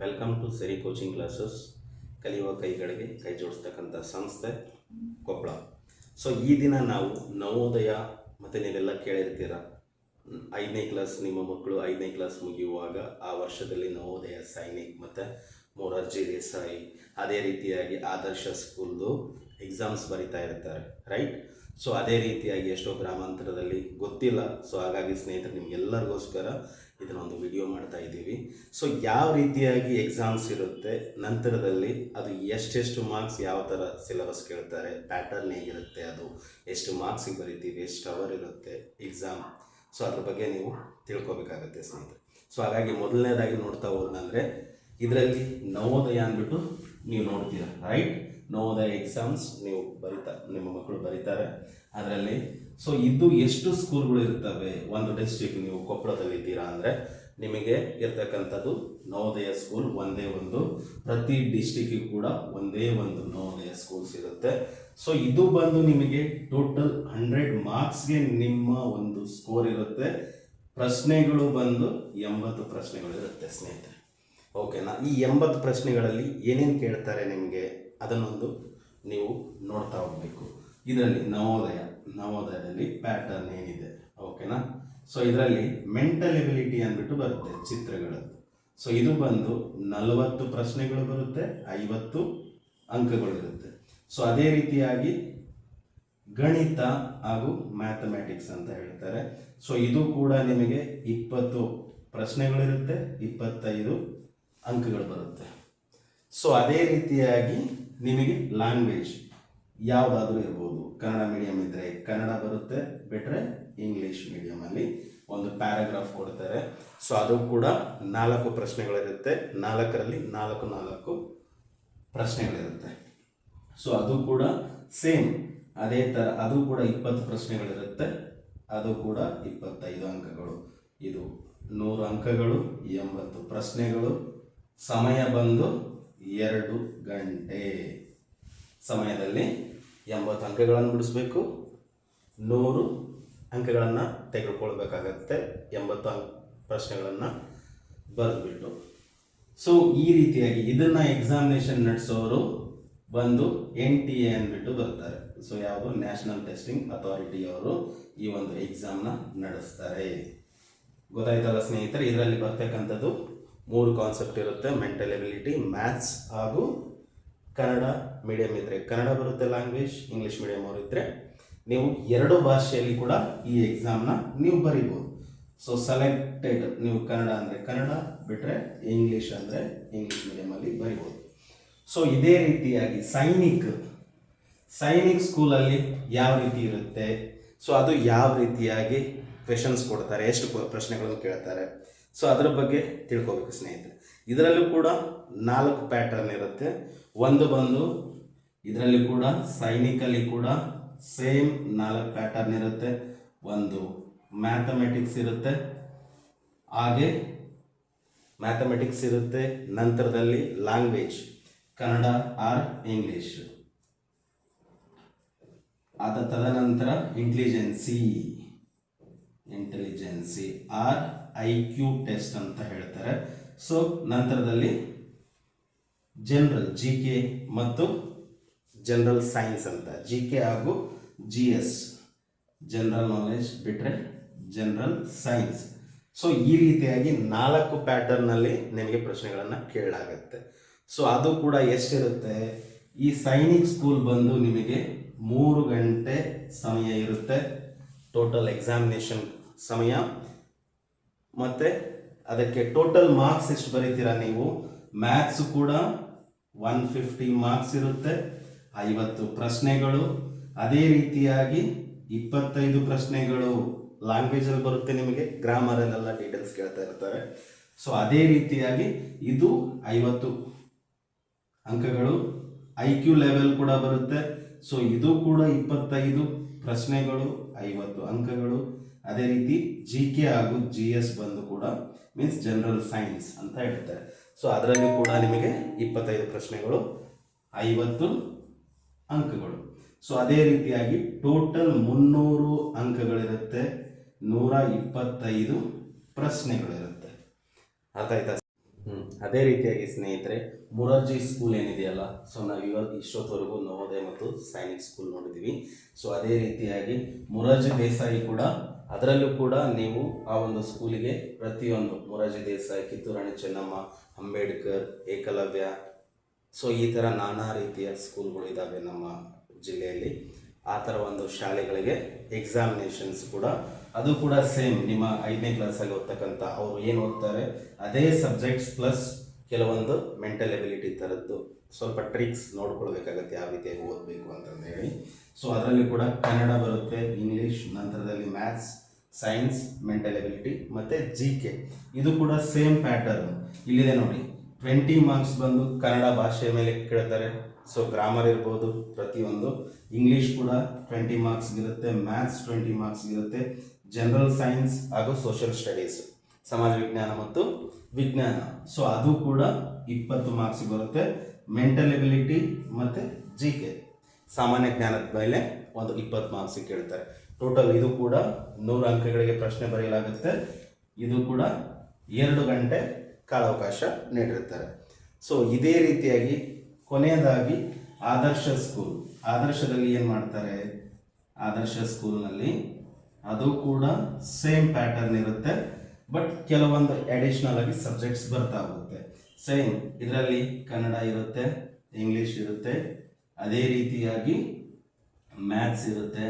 Welcome to Seri coaching classes ಕಲಿಯುವ ಕೈಗಳಿಗೆ ಕೈ ಜೋಡಿಸ್ತಕ್ಕಂಥ ಸಂಸ್ಥೆ ಕೊಪ್ಪಳ. ಸೊ ಈ ದಿನ ನಾವು ನವೋದಯ ಮತ್ತು ನೀವೆಲ್ಲ ಕೇಳಿರ್ತೀರ? ಐದನೇ ಕ್ಲಾಸ್ ನಿಮ್ಮ ಮಕ್ಕಳು ಐದನೇ ಕ್ಲಾಸ್ ಮುಗಿಯುವಾಗ ಆ ವರ್ಷದಲ್ಲಿ ನವೋದಯ ಸೈನಿಕ್ ಮತ್ತು ಮೊರಾರ್ಜಿ ದೇಸಾಯಿ ಅದೇ ರೀತಿಯಾಗಿ ಆದರ್ಶ ಸ್ಕೂಲ್ದು ಎಕ್ಸಾಮ್ಸ್ ಬರಿತಾ ಇರ್ತಾರೆ ರೈಟ್ ಸೊ ಅದೇ ರೀತಿಯಾಗಿ ಎಷ್ಟೋ ಗ್ರಾಮಾಂತರದಲ್ಲಿ ಗೊತ್ತಿಲ್ಲ. ಸೊ ಹಾಗಾಗಿ ಸ್ನೇಹಿತರೆ, ನಿಮ್ಗೆಲ್ಲರಿಗೋಸ್ಕರ ಇದನ್ನೊಂದು ವಿಡಿಯೋ ಮಾಡ್ತಾ ಇದ್ದೀವಿ. ಸೊ ಯಾವ ರೀತಿಯಾಗಿ ಎಕ್ಸಾಮ್ಸ್ ಇರುತ್ತೆ, ನಂತರದಲ್ಲಿ ಅದು ಎಷ್ಟೆಷ್ಟು ಮಾರ್ಕ್ಸ್ ಯಾವ ಥರ ಸಿಲೆಬಸ್ ಕೇಳ್ತಾರೆ ಪ್ಯಾಟರ್ನ್ ಹೇಗಿರುತ್ತೆ ಅದು, ಎಷ್ಟು ಮಾರ್ಕ್ಸಿಗೆ ಬರಿತೀವಿ, ಎಷ್ಟು ಅವರ್ ಇರುತ್ತೆ ಎಕ್ಸಾಮ್ ಸೊ ಅದ್ರ ಬಗ್ಗೆ ನೀವು ತಿಳ್ಕೊಬೇಕಾಗುತ್ತೆ ಸ್ನೇಹಿತರೆ. ಸೊ ಹಾಗಾಗಿ ಮೊದಲನೇದಾಗಿ ನೋಡ್ತಾ ಹೋದಂದರೆ ಇದರಲ್ಲಿ ನವೋದಯ ಅಂದ್ಬಿಟ್ಟು ನೀವು ನೋಡ್ತೀರ ರೈಟ್ ನವೋದಯ ಎಕ್ಸಾಮ್ಸ್ ನೀವು ಬರೀತಾ, ನಿಮ್ಮ ಮಕ್ಕಳು ಬರೀತಾರೆ. ಅದರಲ್ಲಿ ಸೊ ಇದು ಎಷ್ಟು ಸ್ಕೂಲ್ಗಳು ಇರ್ತವೆ? ಒಂದು ಡಿಸ್ಟ್ರಿಕ್ ನೀವು ಕೊಪ್ಪಳದಲ್ಲಿ ಇದ್ದೀರಾ ಅಂದರೆ, ನಿಮಗೆ ಇರ್ತಕ್ಕಂಥದ್ದು ನವೋದಯ ಸ್ಕೂಲ್ ಒಂದೇ ಒಂದು. ಪ್ರತಿ ಡಿಸ್ಟಿಕ್ಕಿಗೂ ಕೂಡ ಒಂದೇ ಒಂದು ನವೋದಯ ಸ್ಕೂಲ್ಸ್ ಇರುತ್ತೆ. ಸೊ ಇದು ಬಂದು ನಿಮಗೆ ಟೋಟಲ್ ಹಂಡ್ರೆಡ್ ಮಾರ್ಕ್ಸ್ಗೆ ನಿಮ್ಮ ಒಂದು ಸ್ಕೋರ್ ಇರುತ್ತೆ. ಪ್ರಶ್ನೆಗಳು ಬಂದು ಎಂಬತ್ತು ಪ್ರಶ್ನೆಗಳು ಇರುತ್ತೆ ಸ್ನೇಹಿತರೆ ಓಕೆನಾ ಈ ಎಂಬತ್ತು ಪ್ರಶ್ನೆಗಳಲ್ಲಿ ಏನೇನು ಕೇಳ್ತಾರೆ ನಿಮಗೆ? ಅದನ್ನೊಂದು ನೀವು ನೋಡ್ತಾ ಹೋಗಬೇಕು. ಇದರಲ್ಲಿ ನವೋದಯ, ನವೋದಯದಲ್ಲಿ ಪ್ಯಾಟರ್ನ್ ಏನಿದೆ? ಓಕೆನಾ ಸೊ ಇದರಲ್ಲಿ ಮೆಂಟಲ್ ಎಬಿಲಿಟಿ ಅಂದ್ಬಿಟ್ಟು ಬರುತ್ತೆ ಚಿತ್ರಗಳದ್ದು. ಸೊ ಇದು ಬಂದು ನಲವತ್ತು ಪ್ರಶ್ನೆಗಳು ಬರುತ್ತೆ, ಐವತ್ತು ಅಂಕಗಳು ಇರುತ್ತೆ. ಸೊ ಅದೇ ರೀತಿಯಾಗಿ ಗಣಿತ ಹಾಗೂ ಮ್ಯಾಥಮೆಟಿಕ್ಸ್ ಅಂತ ಹೇಳ್ತಾರೆ. ಸೊ ಇದು ಕೂಡ ನಿಮಗೆ ಇಪ್ಪತ್ತು ಪ್ರಶ್ನೆಗಳಿರುತ್ತೆ, ಇಪ್ಪತ್ತೈದು ಅಂಕಗಳು ಬರುತ್ತೆ. ಸೊ ಅದೇ ರೀತಿಯಾಗಿ ನಿಮಗೆ ಲ್ಯಾಂಗ್ವೇಜ್ ಯಾವುದಾದ್ರೂ ಇರ್ಬೋದು. ಕನ್ನಡ ಮೀಡಿಯಂ ಇದ್ದರೆ ಕನ್ನಡ ಬರುತ್ತೆ ಬಿಟ್ಟರೆ ಇಂಗ್ಲೀಷ್ ಮೀಡಿಯಮಲ್ಲಿ ಒಂದು ಪ್ಯಾರಾಗ್ರಾಫ್ ಕೊಡ್ತಾರೆ. ಸೊ ಅದು ಕೂಡ ನಾಲ್ಕು ಪ್ರಶ್ನೆಗಳಿರುತ್ತೆ. ನಾಲ್ಕರಲ್ಲಿ ನಾಲ್ಕು ನಾಲ್ಕು ಪ್ರಶ್ನೆಗಳಿರುತ್ತೆ. ಸೊ ಅದು ಕೂಡ ಸೇಮ್ ಅದೇ ಥರ ಅದು ಕೂಡ ಇಪ್ಪತ್ತು ಪ್ರಶ್ನೆಗಳಿರುತ್ತೆ. ಅದು ಕೂಡ ಇಪ್ಪತ್ತೈದು ಅಂಕಗಳು. ಇದು ನೂರು ಅಂಕಗಳು, ಎಂಬತ್ತು ಪ್ರಶ್ನೆಗಳು. ಸಮಯ ಬಂದು ಎರಡು ಗಂಟೆ ಸಮಯದಲ್ಲಿ ಎಂಬತ್ತು ಅಂಕಗಳನ್ನು ಬಿಡಿಸಬೇಕು. ನೂರು ಅಂಕಗಳನ್ನು ತೆಗೆದುಕೊಳ್ಬೇಕಾಗತ್ತೆ. ಎಂಬತ್ತು ಪ್ರಶ್ನೆಗಳನ್ನು ಬರೆದುಬಿಟ್ಟು. ಸೊ ಈ ರೀತಿಯಾಗಿ ಇದನ್ನು ಎಕ್ಸಾಮಿನೇಷನ್ ನಡೆಸೋರು ಬಂದು ಎನ್ ಟಿ ಎ ಅಂದ್ಬಿಟ್ಟು ಬರ್ತಾರೆ. ಸೊ ಯಾವುದು? ನ್ಯಾಷನಲ್ ಟೆಸ್ಟಿಂಗ್ ಅಥಾರಿಟಿ ಅವರು ಈ ಒಂದು ಎಕ್ಸಾಮ್ನ ನಡೆಸ್ತಾರೆ. ಗೊತ್ತಾಯ್ತಲ್ಲ ಸ್ನೇಹಿತರೆ? ಇದರಲ್ಲಿ ಬರ್ತಕ್ಕಂಥದ್ದು ಮೂರು ಕಾನ್ಸೆಪ್ಟ್ ಇರುತ್ತೆ ಮೆಂಟಲ್ ಎಬಿಲಿಟಿ ಮ್ಯಾಥ್ಸ್ ಹಾಗೂ ಕನ್ನಡ ಮೀಡಿಯಂ ಇದ್ದರೆ ಕನ್ನಡ ಬರುತ್ತೆ ಲ್ಯಾಂಗ್ವೇಜ್ ಇಂಗ್ಲೀಷ್ ಮೀಡಿಯಂ ಅವರು ಇದ್ದರೆ ನೀವು ಎರಡು ಭಾಷೆಯಲ್ಲಿ ಕೂಡ ಈ ಎಕ್ಸಾಮ್ನ ನೀವು ಬರಿಬೋದು. ಸೊ ಸೆಲೆಕ್ಟೆಡ್ ನೀವು ಕನ್ನಡ ಅಂದರೆ ಕನ್ನಡ ಬಿಟ್ಟರೆ ಇಂಗ್ಲೀಷ್ ಅಂದರೆ ಇಂಗ್ಲೀಷ್ ಮೀಡಿಯಮಲ್ಲಿ ಬರಿಬೋದು. ಸೊ ಇದೇ ರೀತಿಯಾಗಿ ಸೈನಿಕ್ ಸೈನಿಕ್ ಸ್ಕೂಲಲ್ಲಿ ಯಾವ ರೀತಿ ಇರುತ್ತೆ? ಸೊ ಅದು ಯಾವ ರೀತಿಯಾಗಿ ಕ್ವೆಶನ್ಸ್ ಕೊಡ್ತಾರೆ? ಎಷ್ಟು ಪ್ರಶ್ನೆಗಳನ್ನು ಕೇಳ್ತಾರೆ? ಸೊ ಅದರ ಬಗ್ಗೆ ತಿಳ್ಕೊಬೇಕು ಸ್ನೇಹಿತರೆ. ಇದರಲ್ಲೂ ಕೂಡ ನಾಲ್ಕು ಪ್ಯಾಟರ್ನ್ ಇರುತ್ತೆ. ಒಂದು ಬಂದು ಇದರಲ್ಲಿ ಕೂಡ ಸೈನಿಕಲ್ಲಿ ಕೂಡ ಸೇಮ್ ನಾಲ್ಕು ಪ್ಯಾಟರ್ನ್ ಇರುತ್ತೆ. ಒಂದು ಮ್ಯಾಥಮೆಟಿಕ್ಸ್ ಇರುತ್ತೆ. ಹಾಗೆ ಮ್ಯಾಥಮೆಟಿಕ್ಸ್ ಇರುತ್ತೆ ನಂತರದಲ್ಲಿ ಲ್ಯಾಂಗ್ವೇಜ್ ಕನ್ನಡ ಆರ್ ಇಂಗ್ಲೀಷ್ ಅದ ತದನಂತರ intelligence intelligence or I Q test ಅಂತ ಹೇಳ್ತಾರೆ. ಸೊ ನಂತರದಲ್ಲಿ ಜನರಲ್ ಜಿ ಕೆ ಮತ್ತು ಜನರಲ್ ಸೈನ್ಸ್ ಅಂತ. ಜಿ ಕೆ ಹಾಗೂ ಜಿ ಎಸ್ ಜನರಲ್ ನಾಲೆಜ್ ಬಿಟ್ಟರೆ ಜನರಲ್ ಸೈನ್ಸ್ ಸೊ ಈ ರೀತಿಯಾಗಿ ನಾಲ್ಕು ಪ್ಯಾಟರ್ನಲ್ಲಿ ನಿಮಗೆ ಪ್ರಶ್ನೆಗಳನ್ನು ಕೇಳಲಾಗತ್ತೆ. ಸೊ ಅದು ಕೂಡ ಎಷ್ಟಿರುತ್ತೆ? ಈ ಸೈನಿಕ್ ಸ್ಕೂಲ್ ಬಂದು ನಿಮಗೆ ಮೂರು ಗಂಟೆ ಸಮಯ ಇರುತ್ತೆ. ಟೋಟಲ್ ಎಕ್ಸಾಮಿನೇಷನ್ ಸಮಯ. ಮತ್ತು ಅದಕ್ಕೆ ಟೋಟಲ್ ಮಾರ್ಕ್ಸ್ ಎಷ್ಟು ಬರೀತೀರಾ ನೀವು? ಮ್ಯಾಥ್ಸ್ ಕೂಡ ಒನ್ ಫಿಫ್ಟಿ ಮಾರ್ಕ್ಸ್ ಇರುತ್ತೆ. ಐವತ್ತು ಪ್ರಶ್ನೆಗಳು. ಅದೇ ರೀತಿಯಾಗಿ ಇಪ್ಪತ್ತೈದು ಪ್ರಶ್ನೆಗಳು ಲ್ಯಾಂಗ್ವೇಜಲ್ಲಿ ಬರುತ್ತೆ ನಿಮಗೆ. ಗ್ರಾಮರಲ್ಲೆಲ್ಲ ಡೀಟೇಲ್ಸ್ ಕೇಳ್ತಾ ಇರ್ತಾರೆ. ಸೊ ಅದೇ ರೀತಿಯಾಗಿ ಇದು ಐವತ್ತು ಅಂಕಗಳು. ಐ ಕ್ಯೂ ಲೆವೆಲ್ ಕೂಡ ಬರುತ್ತೆ. ಸೊ ಇದು ಕೂಡ ಇಪ್ಪತ್ತೈದು ಪ್ರಶ್ನೆಗಳು, ಐವತ್ತು ಅಂಕಗಳು. ಅದೇ ರೀತಿ ಜಿ ಕೆ ಹಾಗೂ ಜಿ ಎಸ್ ಬಂದು ಕೂಡ ಮೀನ್ಸ್ ಜನರಲ್ ಸೈನ್ಸ್ ಅಂತ ಹೇಳ್ತಾರೆ. ಸೊ ಅದರಲ್ಲಿ ಕೂಡ ನಿಮಗೆ ಇಪ್ಪತ್ತೈದು ಪ್ರಶ್ನೆಗಳು, ಐವತ್ತು ಅಂಕಗಳು. ಸೊ ಅದೇ ರೀತಿಯಾಗಿ ಟೋಟಲ್ ಮುನ್ನೂರು ಅಂಕಗಳಿರುತ್ತೆ, ನೂರ ಇಪ್ಪತ್ತೈದು ಪ್ರಶ್ನೆಗಳಿರುತ್ತೆ. ಅರ್ಥ ಆಯ್ತಾ ಹ್ಮ್. ಅದೇ ರೀತಿಯಾಗಿ ಸ್ನೇಹಿತರೆ, ಮುರಾರ್ಜಿ ಸ್ಕೂಲ್ ಏನಿದೆಯಲ್ಲ ಸೊ ನಾವು ಇವಾಗ ಇಷ್ಟೊತ್ತವರೆಗೂ ನವೋದಯ ಮತ್ತು ಸೈನಿಕ್ ಸ್ಕೂಲ್ ನೋಡಿದ್ದೀವಿ ಸೊ ಅದೇ ರೀತಿಯಾಗಿ ಮುರಾರ್ಜಿ ದೇಸಾಯಿ ಕೂಡ ಅದರಲ್ಲೂ ಕೂಡ ನೀವು ಆ ಒಂದು ಸ್ಕೂಲಿಗೆ ಪ್ರತಿಯೊಂದು ಮೊರಾರ್ಜಿ ದೇಸಾಯಿ ಕಿತ್ತೂರಾಣಿ ಚೆನ್ನಮ್ಮ, ಅಂಬೇಡ್ಕರ್, ಏಕಲವ್ಯ, ಸೊ ಈ ಥರ ನಾನಾ ರೀತಿಯ ಸ್ಕೂಲ್ಗಳು ಇದ್ದಾವೆ ನಮ್ಮ ಜಿಲ್ಲೆಯಲ್ಲಿ. ಆ ಥರ ಒಂದು ಶಾಲೆಗಳಿಗೆ ಎಕ್ಸಾಮಿನೇಷನ್ಸ್ ಕೂಡ. ಅದು ಕೂಡ ಸೇಮ್ ನಿಮ್ಮ ಐದನೇ ಕ್ಲಾಸಲ್ಲಿ ಓದ್ತಕ್ಕಂಥ ಅವರು ಏನು ಓದ್ತಾರೆ? ಅದೇ ಸಬ್ಜೆಕ್ಟ್ಸ್ ಪ್ಲಸ್ ಕೆಲವೊಂದು ಮೆಂಟಲ್ ಎಬಿಲಿಟಿ ಥರದ್ದು ಸ್ವಲ್ಪ ಟ್ರಿಕ್ಸ್ ನೋಡ್ಕೊಳ್ಬೇಕಾಗತ್ತೆ ಯಾವ ರೀತಿಯಾಗಿ ಓದಬೇಕು ಅಂತಂದು ಹೇಳಿ. ಸೊ ಅದರಲ್ಲಿ ಕೂಡ ಕನ್ನಡ ಬರುತ್ತೆ ಇಂಗ್ಲೀಷ್ ನಂತರದಲ್ಲಿ ಮ್ಯಾಥ್ಸ್ ಸೈನ್ಸ್ ಮೆಂಟಲ್ ಎಬಿಲಿಟಿ ಮತ್ತು ಜಿ ಕೆ ಇದು ಕೂಡ ಸೇಮ್ ಪ್ಯಾಟರ್ನ್ ಇಲ್ಲಿದೆ ನೋಡಿ ಟ್ವೆಂಟಿ ಮಾರ್ಕ್ಸ್ ಬಂದು ಕನ್ನಡ ಭಾಷೆಯ ಮೇಲೆ ಕೇಳ್ತಾರೆ. ಸೊ ಗ್ರಾಮರ್ ಇರ್ಬೋದು ಪ್ರತಿಯೊಂದು. ಇಂಗ್ಲೀಷ್ ಕೂಡ ಟ್ವೆಂಟಿ ಮಾರ್ಕ್ಸ್ ಇರುತ್ತೆ ಮ್ಯಾಥ್ಸ್ ಟ್ವೆಂಟಿ ಮಾರ್ಕ್ಸ್ ಇರುತ್ತೆ ಜನರಲ್ ಸೈನ್ಸ್ ಹಾಗೂ ಸೋಷಿಯಲ್ ಸ್ಟಡೀಸ್ ಸಮಾಜ ವಿಜ್ಞಾನ ಮತ್ತು ವಿಜ್ಞಾನ. ಸೊ ಅದು ಕೂಡ ಇಪ್ಪತ್ತು ಮಾರ್ಕ್ಸ್ ಬರುತ್ತೆ. ಮೆಂಟಲ್ ಎಬಿಲಿಟಿ ಮತ್ತು ಜಿ ಕೆ ಸಾಮಾನ್ಯ ಜ್ಞಾನದ ಮೇಲೆ ಒಂದು ಇಪ್ಪತ್ತು ಮಾರ್ಕ್ಸ್ ಕೇಳ್ತಾರೆ. ಟೋಟಲ್ ಇದು ಕೂಡ ನೂರು ಅಂಕಗಳಿಗೆ ಪ್ರಶ್ನೆ ಬರೆಯಲಾಗುತ್ತೆ. ಇದು ಕೂಡ ಎರಡು ಗಂಟೆ ಕಾಲಾವಕಾಶ ನೀಡಿರ್ತಾರೆ ಸೊ ಇದೇ ರೀತಿಯಾಗಿ ಕೊನೆಯದಾಗಿ ಆದರ್ಶ ಸ್ಕೂಲ್ ಆದರ್ಶದಲ್ಲಿ ಏನು ಮಾಡ್ತಾರೆ? ಆದರ್ಶ ಸ್ಕೂಲ್ನಲ್ಲಿ ಅದು ಕೂಡ ಸೇಮ್ ಪ್ಯಾಟರ್ನ್ ಇರುತ್ತೆ. ಬಟ್ ಕೆಲವೊಂದು ಅಡಿಷ್ನಲ್ ಆಗಿ ಸಬ್ಜೆಕ್ಟ್ಸ್ ಬರ್ತಾ ಹೋಗುತ್ತೆ. ಸೇಮ್ ಇದರಲ್ಲಿ ಕನ್ನಡ ಇರುತ್ತೆ ಇಂಗ್ಲೀಷ್ ಇರುತ್ತೆ, ಅದೇ ರೀತಿಯಾಗಿ ಮ್ಯಾಥ್ಸ್ ಇರುತ್ತೆ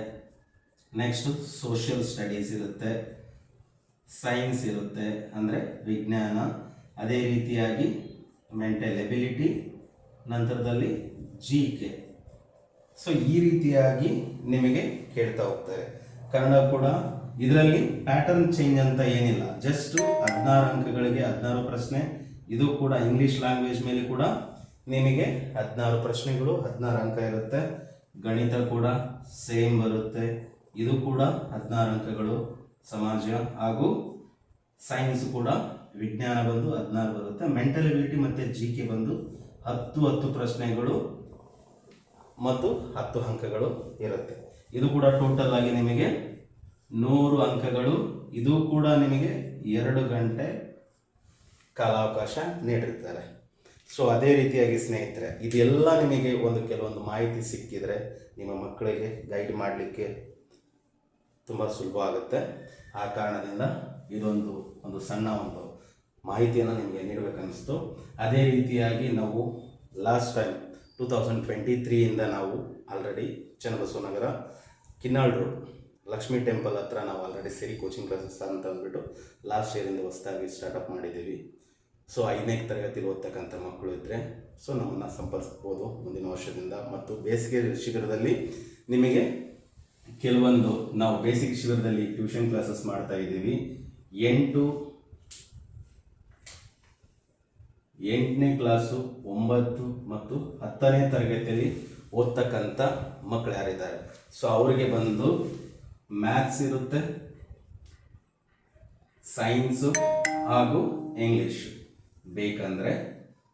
ನೆಕ್ಸ್ಟ್ ಸೋಷಿಯಲ್ ಸ್ಟಡೀಸ್ ಇರುತ್ತೆ ಸೈನ್ಸ್ ಇರುತ್ತೆ, ಅಂದರೆ ವಿಜ್ಞಾನ, ಅದೇ ರೀತಿಯಾಗಿ ಮೆಂಟಲ್ ಎಬಿಲಿಟಿ ನಂತರದಲ್ಲಿ ಜಿ ಕೆ ಸೊ ಈ ರೀತಿಯಾಗಿ ನಿಮಗೆ ಕೇಳ್ತಾ ಹೋಗ್ತಾರೆ. ಕನ್ನಡ ಕೂಡ ಇದರಲ್ಲಿ ಪ್ಯಾಟರ್ನ್ ಚೇಂಜ್ ಅಂತ ಏನಿಲ್ಲ. ಜಸ್ಟ್ ಹದಿನಾರು ಅಂಕಗಳಿಗೆ ಹದಿನಾರು ಪ್ರಶ್ನೆ. ಇದು ಕೂಡ ಇಂಗ್ಲಿಷ್ ಲ್ಯಾಂಗ್ವೇಜ್ ಮೇಲೆ ಕೂಡ ನಿಮಗೆ ಹದಿನಾರು ಪ್ರಶ್ನೆಗಳು, ಹದಿನಾರು ಅಂಕ ಇರುತ್ತೆ. ಗಣಿತ ಕೂಡ ಸೇಮ್ ಬರುತ್ತೆ. ಇದು ಕೂಡ ಹದಿನಾರು ಅಂಕಗಳು ಸಮಾಜ ಹಾಗೂ ಸೈನ್ಸ್ ಕೂಡ ವಿಜ್ಞಾನ ಬಂದು ಹದಿನಾರು ಬರುತ್ತೆ. ಮೆಂಟಲ್ ಎಬಿಲಿಟಿ ಮತ್ತು ಜಿ ಕೆ ಬಂದು ಹತ್ತು ಹತ್ತು ಪ್ರಶ್ನೆಗಳು ಮತ್ತು ಹತ್ತು ಅಂಕಗಳು ಇರುತ್ತೆ. ಇದು ಕೂಡ ಟೋಟಲ್ ಆಗಿ ನಿಮಗೆ ನೂರು ಅಂಕಗಳು. ಇದು ಕೂಡ ನಿಮಗೆ ಎರಡು ಗಂಟೆ ಕಾಲಾವಕಾಶ ನೀಡಿರ್ತಾರೆ ಸೊ ಅದೇ ರೀತಿಯಾಗಿ ಸ್ನೇಹಿತರೆ, ಇದೆಲ್ಲ ನಿಮಗೆ ಒಂದು ಕೆಲವೊಂದು ಮಾಹಿತಿ ಸಿಕ್ಕಿದರೆ ನಿಮ್ಮ ಮಕ್ಕಳಿಗೆ ಗೈಡ್ ಮಾಡಲಿಕ್ಕೆ ತುಂಬ ಸುಲಭ ಆಗುತ್ತೆ. ಆ ಕಾರಣದಿಂದ ಇದೊಂದು, ಒಂದು ಸಣ್ಣ ಒಂದು ಮಾಹಿತಿಯನ್ನು ನಿಮಗೆ ನೀಡಬೇಕನ್ನಿಸ್ತು. ಅದೇ ರೀತಿಯಾಗಿ ನಾವು last time two thousand twenty ತ್ರೀಯಿಂದ ನಾವು already Channabasavanagar, Kinnal road Lakshmi temple ಹತ್ರ ನಾವು ಆಲ್ರೆಡಿ ಸೇರಿ ಕೋಚಿಂಗ್ ಕ್ಲಾಸಸ್ ಅಂತ ಅಂದ್ಬಿಟ್ಟು ಲಾಸ್ಟ್ ಇಯರಿಂದ ಹೊಸದಾಗಿ ಸ್ಟಾರ್ಟಪ್ ಮಾಡಿದ್ದೀವಿ. ಸೊ ಐದನೇ ತರಗತಿಲಿ ಓದ್ತಕ್ಕಂಥ ಮಕ್ಕಳು ಇದ್ದರೆ ಸೊ ನಮ್ಮನ್ನು ಸಂಪರ್ಕಿಸ್ಬೋದು ಮುಂದಿನ ವರ್ಷದಿಂದ. ಮತ್ತು ಬೇಸಿಗೆ ಶಿಬಿರದಲ್ಲಿ ನಿಮಗೆ ಕೆಲವೊಂದು, ನಾವು ಬೇಸಿಕ್ ಶಿಬಿರದಲ್ಲಿ ಟ್ಯೂಷನ್ ಕ್ಲಾಸಸ್ ಮಾಡ್ತಾ ಇದ್ದೀವಿ. ಎಂಟು, ಎಂಟನೇ ಕ್ಲಾಸು ಒಂಬತ್ತು ಮತ್ತು ಹತ್ತನೇ ತರಗತಿಯಲ್ಲಿ ಓದ್ತಕ್ಕಂಥ ಮಕ್ಕಳು ಯಾರಿದ್ದಾರೆ? ಸೊ ಅವರಿಗೆ ಬಂದು ಮ್ಯಾಥ್ಸ್ ಇರುತ್ತೆ ಸೈನ್ಸು ಹಾಗೂ ಇಂಗ್ಲೀಷ್ ಬೇಕಂದರೆ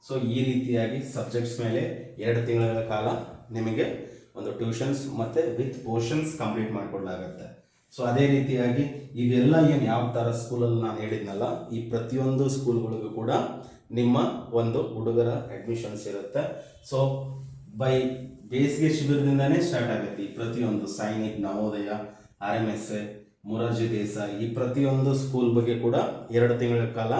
ಸೊ ಈ ರೀತಿಯಾಗಿ ಸಬ್ಜೆಕ್ಟ್ಸ್ ಮೇಲೆ ಎರಡು ತಿಂಗಳ ಕಾಲ ನಿಮಗೆ ಒಂದು ಟ್ಯೂಷನ್ಸ್ ಮತ್ತು ವಿತ್ ಪೋರ್ಷನ್ಸ್ ಕಂಪ್ಲೀಟ್ ಮಾಡಿಕೊಳ್ಳಾಗತ್ತೆ ಸೊ ಅದೇ ರೀತಿಯಾಗಿ ಇವೆಲ್ಲ ಏನು ಯಾವ ಥರ ಸ್ಕೂಲಲ್ಲಿ ನಾನು ಹೇಳಿದ್ನಲ್ಲ, ಈ ಪ್ರತಿಯೊಂದು ಸ್ಕೂಲ್ಗಳಿಗೂ ಕೂಡ ನಿಮ್ಮ ಒಂದು ಹುಡುಗರ ಅಡ್ಮಿಷನ್ಸ್ ಇರುತ್ತೆ. ಸೊ ಬೈ ಬೇಸಿಗೆ ಶಿಬಿರದಿಂದನೇ ಸ್ಟಾರ್ಟ್ ಆಗುತ್ತೆ ಈ ಪ್ರತಿಯೊಂದು Sainik Navodaya R M S A Morarji Desai ಈ ಪ್ರತಿಯೊಂದು ಸ್ಕೂಲ್ ಬಗ್ಗೆ ಕೂಡ ಎರಡು ತಿಂಗಳ ಕಾಲ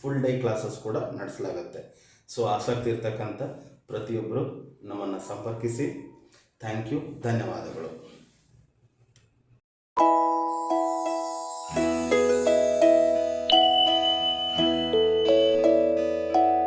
ಫುಲ್ ಡೇ ಕ್ಲಾಸಸ್ ಕೂಡ ನಡೆಸಲಾಗುತ್ತೆ. ಸೊ ಆಸಕ್ತಿ ಇರ್ತಕ್ಕಂಥ ಪ್ರತಿಯೊಬ್ಬರು ನಮ್ಮನ್ನು ಸಂಪರ್ಕಿಸಿ. ಥ್ಯಾಂಕ್ ಯು ಧನ್ಯವಾದಗಳು.